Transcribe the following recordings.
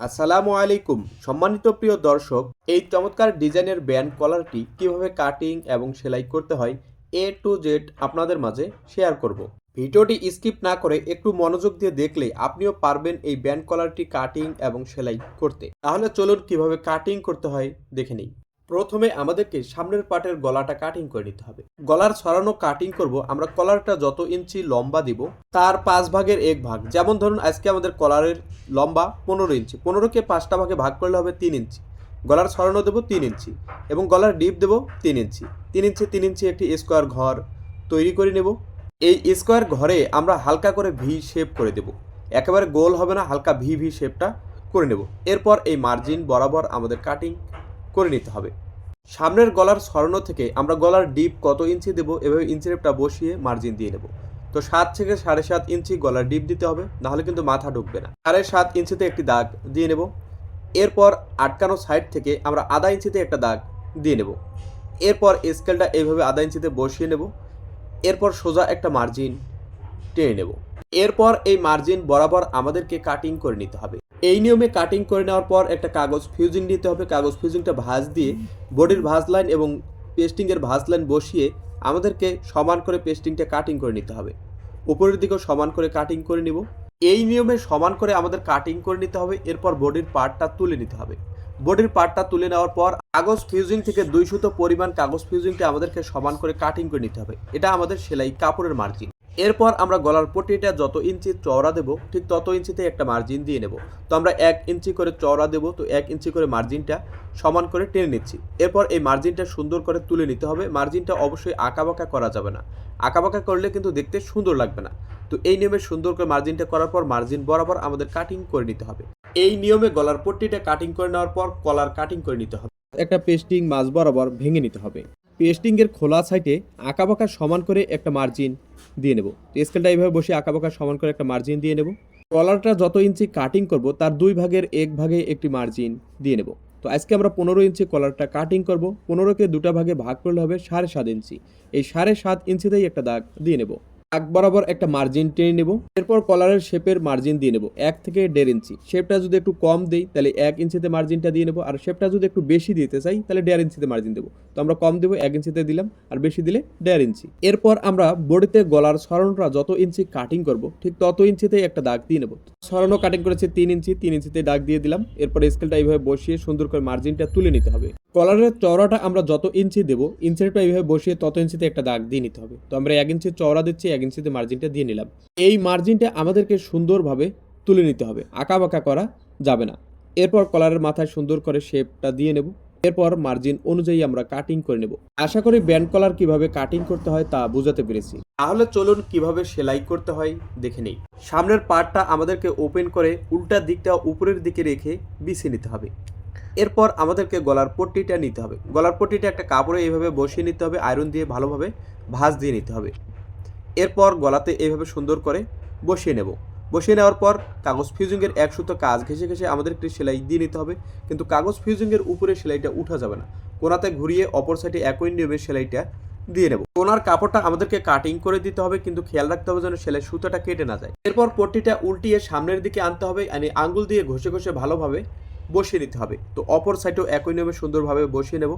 আসসালামু আলাইকুম। সম্মানিত প্রিয় দর্শক, এই চমৎকার ডিজাইনের ব্যান্ড কলারটি কীভাবে কাটিং এবং সেলাই করতে হয় এ টু জেড আপনাদের মাঝে শেয়ার করব। ভিডিওটি স্কিপ না করে একটু মনোযোগ দিয়ে দেখলে আপনিও পারবেন এই ব্যান্ড কলারটি কাটিং এবং সেলাই করতে। তাহলে চলুন কীভাবে কাটিং করতে হয় দেখে নিই। প্রথমে আমাদেরকে সামনের পাটের গলাটা কাটিং করে নিতে হবে। গলার ছড়ানো কাটিং করব, আমরা কলারটা যত ইঞ্চি লম্বা দিব, তার পাঁচ ভাগের এক ভাগ। যেমন ধরুন, আজকে আমাদের কলারের লম্বা পনেরো ইঞ্চি। পনেরোকে পাঁচটা ভাগে ভাগ করলে হবে তিন ইঞ্চি। গলার ছড়ানো দেবো তিন ইঞ্চি এবং গলার ডিপ দেবো তিন ইঞ্চি। তিন ইঞ্চি তিন ইঞ্চি একটি স্কোয়ার ঘর তৈরি করে নেব। এই স্কোয়ার ঘরে আমরা হালকা করে ভি শেপ করে দেব। একেবারে গোল হবে না, হালকা ভি ভি শেপটা করে নেব। এরপর এই মার্জিন বরাবর আমাদের কাটিং করে নিতে হবে। সামনের গলার সরানো থেকে আমরা গলার ডিপ কত ইঞ্চি দেবো, এভাবে ইঞ্চি রেপটা বসিয়ে মার্জিন দিয়ে নেব। তো সাত থেকে সাড়ে সাত ইঞ্চি গলার ডিপ দিতে হবে, নাহলে কিন্তু মাথা ঢুকবে না। সাড়ে সাত ইঞ্চিতে একটি দাগ দিয়ে নেব। এরপর আটকানো সাইড থেকে আমরা আধা ইঞ্চিতে একটা দাগ দিয়ে নেব। এরপর স্কেলটা এইভাবে আধা ইঞ্চিতে বসিয়ে নেব। এরপর সোজা একটা মার্জিন টেনে নেব। এরপর এই মার্জিন বরাবর আমাদেরকে কাটিং করে নিতে হবে। এই নিয়মে কাটিং করে নেওয়ার পর একটা কাগজ ফিউজিং নিতে হবে। কাগজ ফিউজিংটা ভাঁজ দিয়ে বডির ভাঁজ লাইন এবং পেস্টিংয়ের ভাঁজ লাইন বসিয়ে আমাদেরকে সমান করে পেস্টিংটা কাটিং করে নিতে হবে। উপরের দিকেও সমান করে কাটিং করে নিব। এই নিয়মে সমান করে আমাদের কাটিং করে নিতে হবে। এরপর বডির পার্টটা তুলে নিতে হবে। বডির পার্টটা তুলে নেওয়ার পর কাগজ ফিউজিং থেকে দুই সুতো পরিমাণ কাগজ ফিউজিংটা আমাদেরকে সমান করে কাটিং করে নিতে হবে। এটা আমাদের সেলাই কাপড়ের মার্জিন এরপর আমরা গলার পট্টিটা যত ইঞ্চি চওড়া দেব, ঠিক তত ইঞ্চিতে একটা মার্জিন দিয়ে নেব। তো আমরা এক ইঞ্চি করে চওড়া দেব, তো এক ইঞ্চি করে মার্জিনটা সমান করে টেনে নিচ্ছি। এরপর এই মার্জিনটা সুন্দর করে তুলে নিতে হবে। মার্জিনটা অবশ্যই আঁকাবাঁকা করা যাবে না। আঁকাবাঁকা করলে কিন্তু দেখতে সুন্দর লাগবে না। তো এই নিয়মে সুন্দর করে মার্জিনটা করার পর মার্জিন বরাবর আমাদের কাটিং করে নিতে হবে। এই নিয়মে গলার পট্টিটা কাটিং করে নেওয়ার পর কলার কাটিং করে নিতে হবে। একটা পেস্টিং মাছ বরাবর ভেঙে নিতে হবে। পেস্টিংয়ের খোলা সাইটে আঁকাবাঁকা সমান করে একটা মার্জিন দিয়ে নেব। স্কেলটা এইভাবে বসে আঁকাবাঁকা সমান করে একটা মার্জিন দিয়ে নেব। কলারটা যত ইঞ্চি কাটিং করব, তার দুই ভাগের এক ভাগে একটি মার্জিন দিয়ে নেব। তো আজকে আমরা পনেরো ইঞ্চি কলারটা কাটিং করব। পনেরোকে দুটা ভাগে ভাগ করলে হবে সাড়ে সাত ইঞ্চি। এই সাড়ে সাত ইঞ্চিতেই একটা দাগ দিয়ে নেব। দাগ বরাবর একটা মার্জিন টেনে নেব। এরপর কলারের শেপের মার্জিন দিয়ে নেব। এক থেকে দেড় ইঞ্চি শেপটা যদি একটু কম দেই, তাহলে এক ইঞ্চিতে মার্জিনটা দিয়ে নেব। আর শেপটা যদি একটু বেশি দিতে চাই, তাহলে দেড় ইঞ্চিতে মার্জিন দেবো। তো আমরা কম দেবো, এক ইঞ্চিতে দিলাম। আর বেশি দিলে দেড় ইঞ্চি এরপর আমরা বডিতে গলার সরানোটা যত ইঞ্চি কাটিং করব, ঠিক তত ইঞ্চিতে একটা দাগ দিয়ে নেব। সরানো কাটিং করেছে তিন ইঞ্চি তিন ইঞ্চিতে দাগ দিয়ে দিলাম। এরপর স্কেলটা এইভাবে বসিয়ে সুন্দর করে মার্জিনটা তুলে নিতে হবে। কলারের চওড়াটা আমরা যত ইঞ্চি দেবো, ইঞ্চিটা এইভাবে বসিয়ে তত ইঞ্চিতে একটা দাগ দিয়ে নিতে হবে। তো আমরা এক ইঞ্চি চওড়া দিচ্ছি, এক ইঞ্চিতে মার্জিনটা দিয়ে নিলাম। এই মার্জিনটা আমাদেরকে সুন্দরভাবে তুলে নিতে হবে আঁকা বাঁকা করা যাবে না। এরপর কলারের মাথায় সুন্দর করে শেপটা দিয়ে নেব। এরপর মার্জিন অনুযায়ী আমরা কাটিং করে নেব। আশা করি ব্যান্ড কলার কীভাবে কাটিং করতে হয় তা বোঝাতে পেরেছি। তাহলে চলুন কীভাবে সেলাই করতে হয় দেখে নেই। সামনের পার্টটা আমাদেরকে ওপেন করে উল্টা দিকটা উপরের দিকে রেখে বিছিয়ে নিতে হবে। এরপর আমাদেরকে গলার পট্টিটা নিতে হবে। গলার পট্টিটা একটা কাপড়ে এইভাবে বসিয়ে নিতে হবে আয়রন দিয়ে ভালোভাবে ভাঁজ দিয়ে নিতে হবে। এরপর গলাতে এইভাবে সুন্দর করে বসিয়ে নেব। বসিয়ে নেওয়ার পর কাগজ ফিউজিংয়ের এক সুতো কাজ ঘেঁষে ঘেসে আমাদের একটি সেলাই দিয়ে নিতে হবে। কিন্তু কাগজ ফিউজিংয়ের উপরে সেলাইটা উঠা যাবে না। কোনাতে ঘুরিয়ে অপর সাইডে একই নিয়মে সেলাইটা দিয়ে নেব। কোনার কাপড়টা আমাদেরকে কাটিং করে দিতে হবে, কিন্তু খেয়াল রাখতে হবে যেন সেলাই সুতোটা কেটে না যায়। এরপর পট্টিটা উল্টিয়ে সামনের দিকে আনতে হবে মানে আঙ্গুল দিয়ে ঘষে ঘষে ভালোভাবে বসিয়ে নিতে হবে। তো অপর সাইডেও একই নিয়মে সুন্দরভাবে বসিয়ে নেব।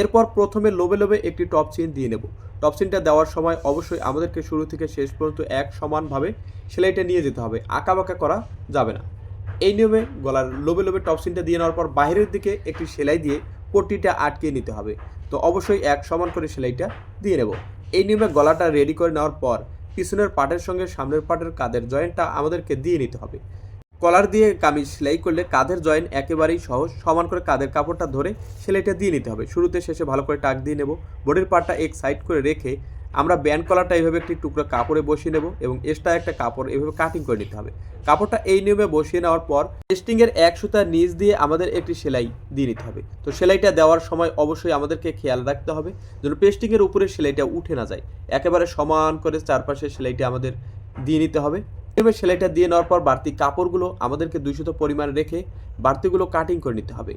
এরপর প্রথমে লোবে লোবে একটি টপ চিন দিয়ে নেব। টপ চিনটা দেওয়ার সময় অবশ্যই আমাদেরকে শুরু থেকে শেষ পর্যন্ত এক সমানভাবে সেলাইটা নিয়ে যেতে হবে। আঁকা বাঁকা করা যাবে না। এই নিয়মে গলার লোবে লোবে টপ চিনটা দিয়ে নেওয়ার পর বাইরের দিকে একটি সেলাই দিয়ে পট্টিটা আটকে নিতে হবে। তো অবশ্যই এক সমান করে সেলাইটা দিয়ে নেব। এই নিয়মে গলাটা রেডি করে নেওয়ার পর পিছনের পাটের সঙ্গে সামনের পাটের কাদের জয়েন্টটা আমাদেরকে দিয়ে নিতে হবে। কলার দিয়ে কামিজ সেলাই করলে কাঁধের জয়েন্ট একেবারেই সহজ। সমান করে কাঁধের কাপড়টা ধরে সেলাইটা দিয়ে নিতে হবে। শুরুতে শেষে ভালো করে টাক দিয়ে নেব। বডির পার্টটা এক সাইড করে রেখে আমরা ব্যান্ড কলারটা এইভাবে একটি টুকরো কাপড়ে বসিয়ে নেব এবং এক্সট্রা একটা কাপড় এভাবে কাটিং করে নিতে হবে। কাপড়টা এই নিয়মে বসিয়ে নেওয়ার পর টেস্টিংয়ের এক সুতার নিচ দিয়ে আমাদের একটি সেলাই দিয়ে নিতে হবে। তো সেলাইটা দেওয়ার সময় অবশ্যই আমাদেরকে খেয়াল রাখতে হবে যেন পেস্টিংয়ের উপরে সেলাইটা উঠে না যায়। একেবারে সমান করে চারপাশে সেলাইটা আমাদের দিয়ে নিতে হবে। এবার সেলাইটা দিয়ে নেওয়ার পর বাড়তি কাপড়গুলো আমাদেরকে দুইশত পরিমাণ রেখে বাড়তিগুলো কাটিং করে নিতে হবে।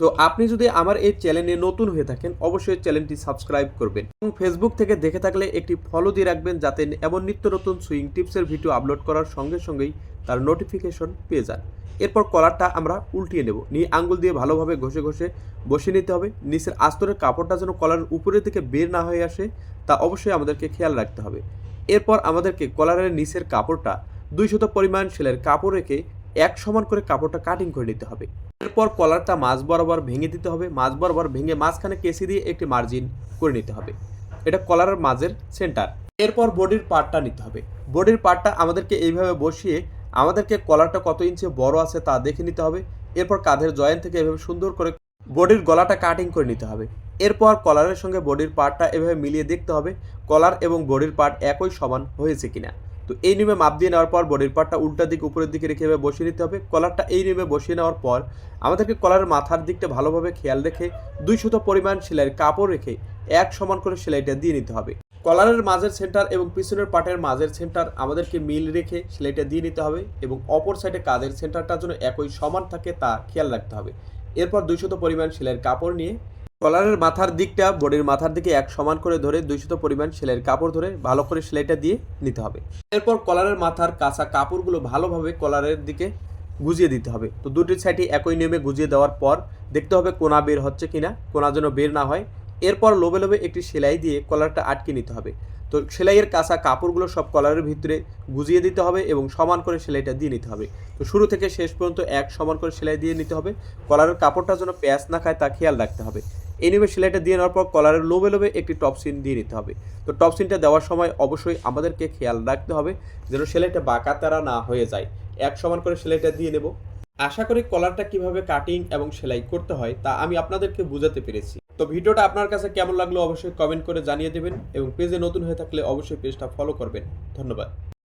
তো আপনি যদি আমার এই চ্যানেলে নতুন হয়ে থাকেন, অবশ্যই চ্যানেলটি সাবস্ক্রাইব করবেন এবং ফেসবুক থেকে দেখে থাকলে একটি ফলো দিয়ে রাখবেন যাতে এমন নিত্য নতুন সুইং টিপসের ভিডিও আপলোড করার সঙ্গে সঙ্গেই তার নোটিফিকেশন পেয়ে যান। এরপর কলারটা আমরা উল্টিয়ে নেব। নিয়ে আঙ্গুল দিয়ে ভালোভাবে ঘষে ঘষে বসিয়ে নিতে হবে। নিচের আস্তরের কাপড়টা যেন কলারের উপরের দিকে বের না হয়ে আসে, তা অবশ্যই আমাদেরকে খেয়াল রাখতে হবে। এরপর আমাদেরকে কলারের নিচের কাপড়টা দুই শত পরিমাণ সেলের কাপড় রেখে এক সমান করে কাপড়টা কাটিং করে নিতে হবে। এরপর কলারটা মাছ বরাবর ভেঙে দিতে হবে। মাছ বরাবর ভেঙে মাঝখানে কেসি দিয়ে একটি মার্জিন করে নিতে হবে। এটা কলারের মাঝের সেন্টার এরপর বডির পার্টটা নিতে হবে। বডির পার্টটা আমাদেরকে এইভাবে বসিয়ে আমাদেরকে কলারটা কত ইঞ্চি বড় আছে তা দেখে নিতে হবে। এরপর কাঁধের জয়েন্ট থেকে এভাবে সুন্দর করে বডির গলাটা কাটিং করে নিতে হবে। এরপর কলারের সঙ্গে বডির পার্টটা এভাবে মিলিয়ে দেখতে হবে। কলার এবং বডির পার্ট একই সমান হয়েছে কিনা। তো এই নিয়মে মাপ দিয়ে নেওয়ার পর বডির পার্টটা উল্টা দিক, উপরের দিকে রেখে এভাবে বসিয়ে নিতে হবে। কলারটা এই নিয়মে বসিয়ে নেওয়ার পর আমাদেরকে কলারের মাথার দিকটা ভালোভাবে খেয়াল রেখে দুই শত পরিমাণ সেলাইয়ের কাপড় রেখে এক সমান করে সেলাইটা দিয়ে নিতে হবে। কলারের মাঝের সেন্টার এবং পিছনের পাটের মাঝের সেন্টার আমাদেরকে মিল রেখে সেলাইটা দিয়ে নিতে হবে এবং অপর সাইডে কাঁধের সেন্টারটা যেন একই সমান থাকে তা খেয়াল রাখতে হবে। এরপর দুইশত পরিমাণ সেলাইয়ের কাপড় নিয়ে কলারের মাথার দিকটা বডির মাথার দিকে এক সমান করে ধরে দুইশত পরিমাণ সেলাইয়ের কাপড় ধরে ভালো করে সেলাইটা দিয়ে নিতে হবে। এরপর কলারের মাথার কাঁচা কাপড়গুলো ভালোভাবে কলারের দিকে গুজিয়ে দিতে হবে। তো দুটি সাইডে একই নিয়মে গুজিয়ে দেওয়ার পর দেখতে হবে কোনা বের হচ্ছে কিনা, কোনা যেন বের না হয়। এরপর লোবে লোবে একটি সেলাই দিয়ে কলারটা আটকে নিতে হবে। তো সেলাইয়ের কাঁচা কাপড়গুলো সব কলারের ভিতরে গুজিয়ে দিতে হবে এবং সমান করে সেলাইটা দিয়ে নিতে হবে। তো শুরু থেকে শেষ পর্যন্ত এক সমান করে সেলাই দিয়ে নিতে হবে। কলারের কাপড়টা যেন প্যাঁচ না খায় তা খেয়াল রাখতে হবে। নিয়মে সেলাইটা দিয়ে নেওয়ার পর কলারের লোবে লোবে একটি টপ সিন দিয়ে নিতে হবে। তো টপ সিনটা দেওয়ার সময় অবশ্যই আমাদেরকে খেয়াল রাখতে হবে যেন সেলাইটা বাঁকা তারা না হয়ে যায়। এক সমান করে সেলাইটা দিয়ে নেব। আশা করি কলারটা কীভাবে কাটিং এবং সেলাই করতে হয় তা আমি আপনাদেরকে বুঝাতে পেরেছি। তো ভিডিওটা আপনার কাছে কেমন লাগল অবশ্যই কমেন্ট করে জানিয়ে দেবেন এবং পেজে নতুন হয়ে থাকলে অবশ্যই পেজটা ফলো করবেন। ধন্যবাদ।